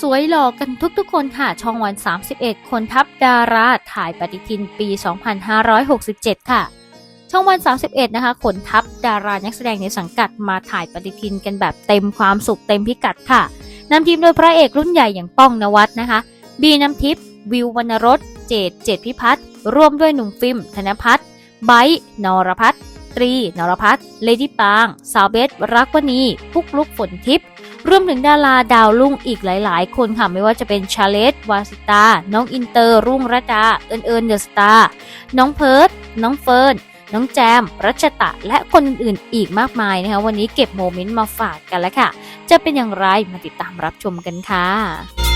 สวยหล่อกันทุกๆคนค่ะช่องวัน 31 คนทัพดาราถ่ายปฏิทินปี 2567 ค่ะ ช่องวัน 31 นะคะขนทัพดารานักแสดงในสังกัดมาถ่ายปฏิทินกันแบบเต็มความสุขเต็มพิกัดค่ะนำทีมโดยพระเอกรุ่นใหญ่อย่างป้องนวัดนะคะ บีน้ำทิพย์วิววรรณรสเจดเจดพิพัฒน์ร่วมด้วยหนุ่มฟิล์มธนพัฒน์ไบ์นรพัฒน์ตรีนรพัฒน์เลดี้ปาง สาวเบสรักวณีพุกลุกฝนทิพย์ รวมถึงดาราดาวรุ่งอีกหลาย ๆ คนค่ะ ไม่ว่าจะเป็นชาเลตวาสิตา น้องอินเตอร์ รุ่งระดา เอิญเอิญเดอะสตาร์ น้องเพิร์ดน้องเฟิร์น น้องแจม รัชตะ และคนอื่น ๆ อีกมากมายนะคะ วันนี้เก็บโมเมนต์มาฝากกันแล้วค่ะ จะเป็นอย่างไรมาติดตามรับชมกันค่ะ